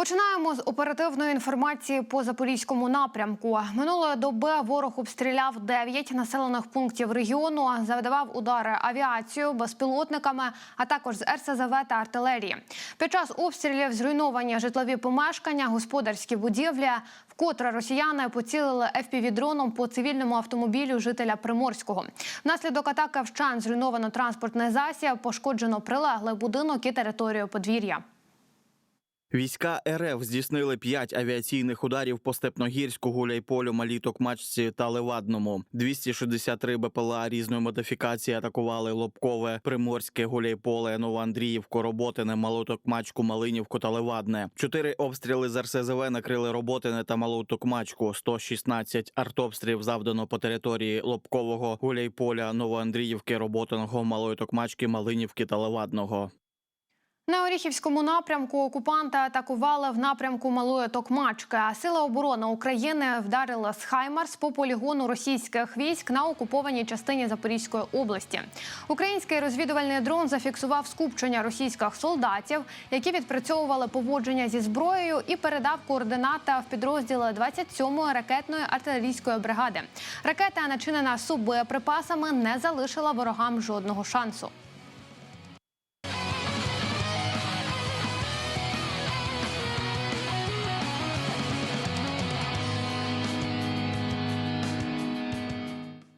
Починаємо з оперативної інформації по запорізькому напрямку. Минулої доби ворог обстріляв 9 населених пунктів регіону, завдавав удари авіацією, безпілотниками, а також з РСЗВ та артилерії. Під час обстрілів зруйновані житлові помешкання, господарські будівлі. Вкотре росіяни поцілили FPV-дроном по цивільному автомобілю жителя Приморського. Внаслідок атаки вщан зруйновано транспортний засіб, пошкоджено прилеглий будинок і територію подвір'я. Війська РФ здійснили п'ять авіаційних ударів по Степногірську, Гуляйполю, Маліток-Мачці та Левадному. 263 БПЛА різної модифікації атакували Лобкове, Приморське, Гуляйполе, Новоандріївку, Роботине, Малоток-Мачку, Малинівку та Левадне. Чотири обстріли з РСЗВ накрили Роботине та Малоток-Мачку. 116 артобстрілів завдано по території Лобкового, Гуляйполя, Новоандріївки, Роботиного, Малоток-Мачки, Малинівки та Левадного. На Оріхівському напрямку окупанти атакували в напрямку Малої Токмачки. А Сили оборони України вдарили з Хаймарс по полігону російських військ на окупованій частині Запорізької області. Український розвідувальний дрон зафіксував скупчення російських солдатів, які відпрацьовували поводження зі зброєю, і передав координати в підрозділи 27-ї ракетної артилерійської бригади. Ракета, начинена субоєприпасами, не залишила ворогам жодного шансу.